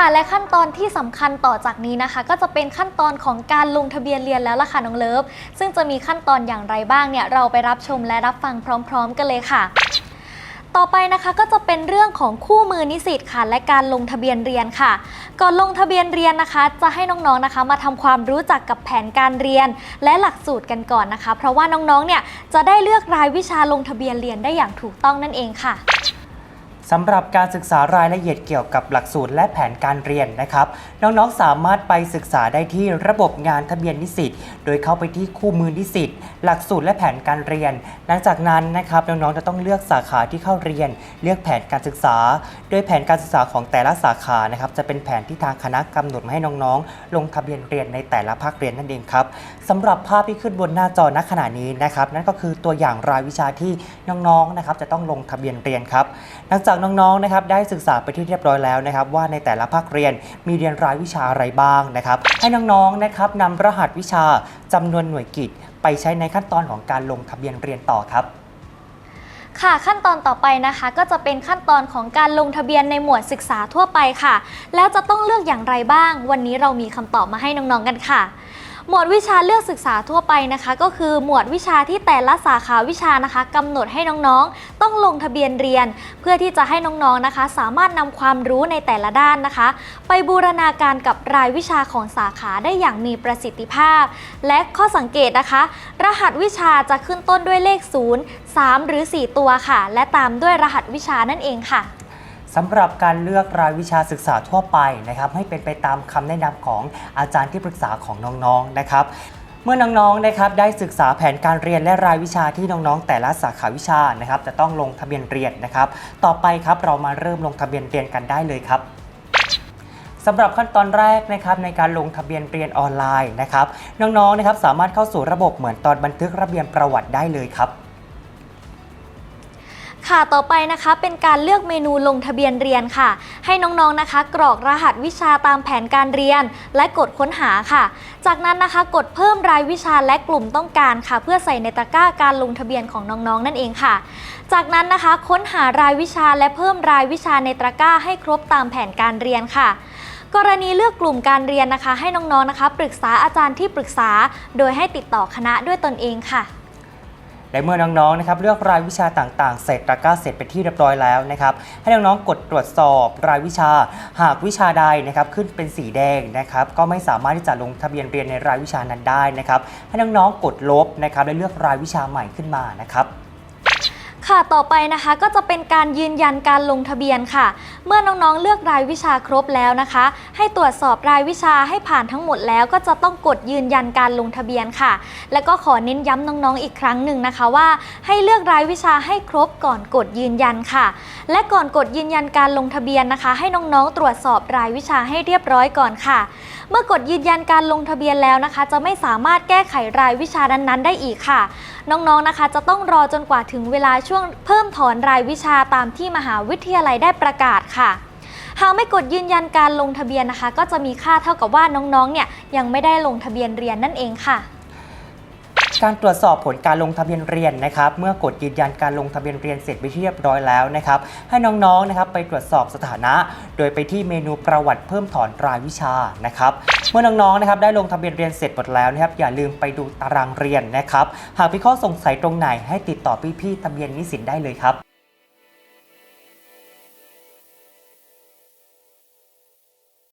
ค่ะและขั้นตอนที่สำคัญต่อจากนี้นะคะ ก็จะเป็นขั้นตอนของการลงทะเบียนเรียนแล้วล่ะค่ะน้องเลิฟ ซึ่งจะมีขั้นตอนอย่างไรบ้างเนี่ยเราไปรับชมและรับฟังพร้อม ๆ กันเลยค่ะต่อไปนะคะก็จะเป็นเรื่องของคู่มือนิสิตค่ะ และการลงทะเบียนเรียนค่ะ ก่อนลงทะเบียนเรียนนะคะ จะให้น้องๆนะคะ มาทำความรู้จักกับแผนการเรียน และหลักสูตรกันก่อนนะคะ เพราะว่าน้องๆเนี่ยจะได้เลือกรายวิชาลงทะเบียนเรียนได้อย่างถูกต้องนั่นเองค่ะ สำหรับการศึกษารายละเอียดเกี่ยวกับหลักสูตรและแผนการเรียนนะครับ น้องๆสามารถไปศึกษาได้ที่ระบบงานทะเบียนนิสิต โดยเข้าไปที่คู่มือนิสิต หลักสูตรและแผนการเรียน หลังจากนั้นนะครับน้องๆจะต้องเลือกสาขาที่เข้าเรียน เลือกแผนการศึกษา โดยแผนการศึกษาของแต่ละสาขานะครับจะเป็นแผนที่ทางคณะกำหนดมาให้น้องๆ ลงทะเบียนเรียนในแต่ละภาคเรียนนั่นเองครับสำหรับภาพที่ขึ้นบนหน้าจอณขณะนี้นะครับนั่นก็คือตัวอย่างรายวิชาที่น้องๆนะครับจะต้องลงทะเบียนเรียนครับหลังจากากน้องๆนะครับได้ศึกษาไปที่เรียบร้อยแล้วนะครับว่าในแต่ละภาคเรียนมีเรียนรายวิชาอะไรบ้างนะครับ ให้น้องๆนะครับนำรหัสวิชาจำนวนหน่วยกิจ ไปใช้ในขั้นตอนของการลงทะเบียนเรียนต่อครับค่ะขั้นตอนต่อไปนะคะ ก็จะเป็นขั้นตอนของการลงทะเบียนในหมวดศึกษาทั่วไปค่ะ แล้วจะต้องเลือกอย่างไรบ้าง วันนี้เรามีคำตอบมาให้น้องๆกันค่ะ หมวดวิชาเลือกศึกษาทั่วไปนะคะ ก็คือหมวดวิชาที่แต่ละสาขาวิชานะคะกำหนดให้น้องๆ ต้องลงทะเบียนเรียน เพื่อที่จะให้น้องๆนะคะ สามารถนำความรู้ในแต่ละด้านนะคะ ไปบูรณาการกับรายวิชาของสาขาได้อย่างมีประสิทธิภาพ และข้อสังเกตนะคะ รหัสวิชาจะขึ้นต้นด้วยเลข 0 3 หรือ 4 ตัวค่ะ และตามด้วยรหัสวิชานั่นเองค่ะ สำหรับการเลือกรายวิชาศึกษาทั่วไปนะครับให้เป็นไปตามคำแนะนำของอาจารย์ที่ปรึกษาของน้องๆนะครับเมื่อน้องๆ นะครับได้ศึกษาแผนการเรียนและรายวิชาที่น้องๆ แต่ละสาขาวิชานะครับจะต้องลงทะเบียนเรียนนะครับ ต่อไปครับเรามาเริ่มลงทะเบียนเรียนกันได้เลยครับสำหรับขั้นตอนแรกนะครับในการลงทะเบียนเรียนออนไลน์นะครับน้องๆ นะครับสามารถเข้าสู่ระบบเหมือนตอนบันทึกระเบียนประวัติได้เลยครับ ค่ะต่อไปนะคะเป็นการเลือกเมนูลงทะเบียนเรียนค่ะ ให้น้องๆนะคะ กรอกรหัสวิชาตามแผนการเรียน และกดค้นหาค่ะ จากนั้นนะคะกดเพิ่มรายวิชาและกลุ่มต้องการค่ะ เพื่อใส่ในตะกร้าการลงทะเบียนของน้องๆ นั่นเองค่ะ จากนั้นนะคะค้นหารายวิชาและเพิ่มรายวิชาในตะกร้าให้ครบตามแผนการเรียนค่ะกรณีเลือกกลุ่มการเรียนนะคะ ให้น้องๆนะคะ ปรึกษาอาจารย์ที่ปรึกษา โดยให้ติดต่อคณะด้วยตนเองค่ะ และเมื่อน้องๆนะครับเลือกรายวิชาต่างๆ เสร็จตะกร้าเสร็จไปนที่เรียบร้อยแล้วนะครับให้น้องๆกดตรวจสอบรายวิชา หากวิชาใดนะครับขึ้นเป็นสีแดงนะครับก็ไม่สามารถที่จะลงทะเบียนเรียนในรายวิชานั้นได้นะครับให้น้องๆกดลบนะครับและเลือกรายวิชาใหม่ขึ้นมานะครับ ค่ะต่อไปนะคะก็จะเป็นการยืนยันการลงทะเบียนค่ะ เมื่อน้องๆเลือกรายวิชาครบแล้วนะคะ ให้ตรวจสอบรายวิชาให้ผ่านทั้งหมดแล้ว ก็จะต้องกดยืนยันการลงทะเบียนค่ะ แล้วก็ขอเน้นย้ำน้องๆอีกครั้งหนึ่งนะคะว่า ให้เลือกรายวิชาให้ครบก่อนกดยืนยันค่ะ และก่อนกดยืนยันการลงทะเบียนนะคะ ให้น้องๆตรวจสอบรายวิชาให้เรียบร้อยก่อนค่ะ เมื่อกดยืนยันการลงทะเบียนแล้วนะคะ จะไม่สามารถแก้ไขรายวิชานั้นๆ ได้อีกค่ะ น้องๆนะคะ จะต้องรอจนกว่าถึงเวลาช่วงเพิ่มถอนรายวิชาตามที่มหาวิทยาลัยได้ประกาศค่ะหากไม่กดยืนยันการลงทะเบียนนะคะ ก็จะมีค่าเท่ากับว่าน้องๆเนี่ยยังไม่ได้ลงทะเบียนเรียนนั่นเองค่ะ การตรวจสอบผลการลงทะเบียนเรียนนะครับเมื่อกดยืนยันการลงทะเบียนเรียนเสร็จไปเรียบร้อยแล้วนะครับให้น้องๆนะครับไปตรวจสอบสถานะ โดยไปที่เมนูประวัติเพิ่มถอนรายวิชานะครับเมื่อน้องๆนะครับได้ลงทะเบียนเรียนเสร็จหมดแล้วนะครับอย่าลืมไปดูตารางเรียนนะครับหากมีข้อสงสัยตรงไหนให้ติดต่อพี่ๆทะเบียนนิสิตได้เลยครับ